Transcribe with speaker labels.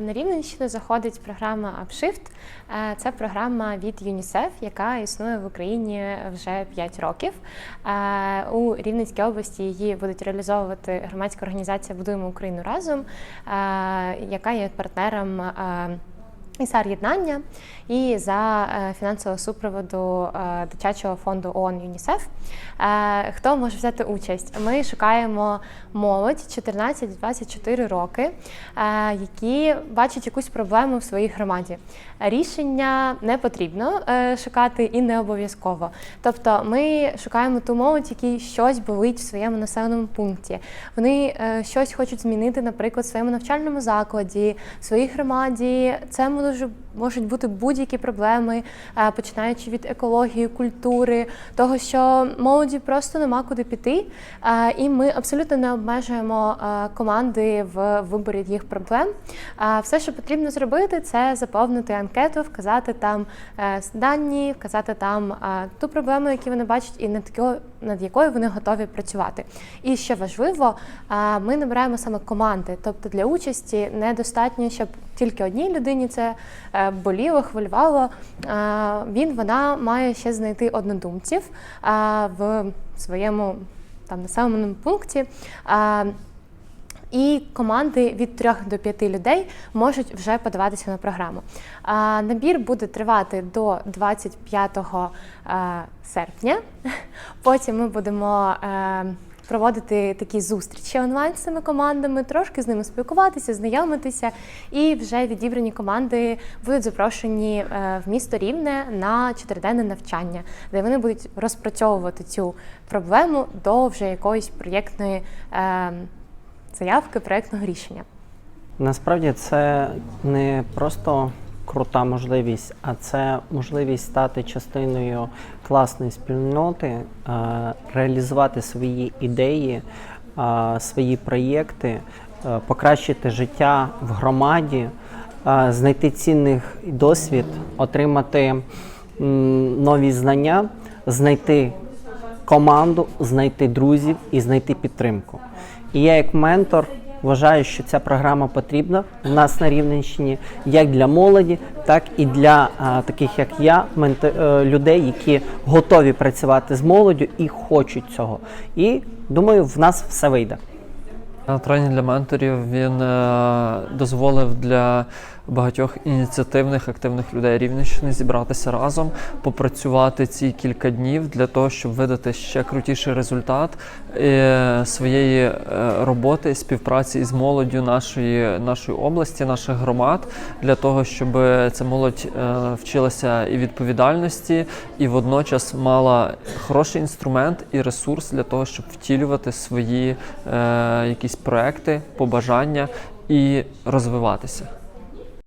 Speaker 1: на Рівненщину заходить програма Upshift. Е, Це програма від ЮНІСЕФ, яка існує в Україні вже 5 років. Е, У Рівненській області її будуть реалізовувати громадська організація Будуємо Україну разом, е, яка є партнером. Е, ІСАР єднання і за е, фінансового супроводу е, дитячого фонду ООН ЮНІСЕФ. Е, Хто може взяти участь? Ми шукаємо молодь 14-24 роки, які бачать якусь проблему в своїй громаді. Рішення не потрібно шукати і не обов'язково. Тобто ми шукаємо ту молодь, якій щось болить в своєму населеному пункті. Вони щось хочуть змінити, наприклад, в своєму навчальному закладі, в своїй громаді. Це може, можуть бути будь-які проблеми, е, починаючи від екології, культури, того, що молоді просто нема куди піти. Е, І ми абсолютно не обмежуємо е, команди в виборі їх проблем. Все, що потрібно зробити, це заповнити анкету, вказати там дані, вказати там ту проблему, яку вони бачать, і над якою, над якою вони готові працювати. І ще важливо, е, ми набираємо саме команди. Тобто для участі недостатньо, щоб тільки одній людині це е, боліло, хвилювало. Е, Він вона має ще знайти однодумців в своєму там населеному пункті. І команди від 3 до 5 людей можуть вже подаватися на програму. Набір буде тривати до 25 е, серпня. Потім ми будемо е, проводити такі зустрічі онлайн з цими командами, трошки з ними спілкуватися, знайомитися. І вже відібрані команди будуть запрошені е, в місто Рівне на чотириденне навчання, де вони будуть розпрацьовувати цю проблему до вже якоїсь проєктної. Заявки проєктного рішення.
Speaker 2: Насправді це не просто крута можливість, а це можливість стати частиною класної спільноти, е, реалізувати свої ідеї, е, свої проєкти, е, покращити життя в громаді, знайти цінний досвід, отримати нові знання, знайти команду, знайти друзів і знайти підтримку. І я, як ментор, вважаю, що ця програма потрібна в нас на Рівненщині як для молоді, так і для а, таких, як я, менто- е, людей, які готові працювати з молоддю і хочуть цього. І думаю, в нас все вийде.
Speaker 3: Тренінг для менторів він е, дозволив для багатьох ініціативних активних людей Рівненщини зібратися разом, попрацювати ці кілька днів для того, щоб видати ще крутіший результат е, своєї е, роботи, співпраці із молоддю нашої, нашої області, наших громад, для того, щоб ця молодь вчилася і відповідальності, і водночас мала хороший інструмент і ресурс для того, щоб втілювати свої якісь проекти, побажання і розвиватися.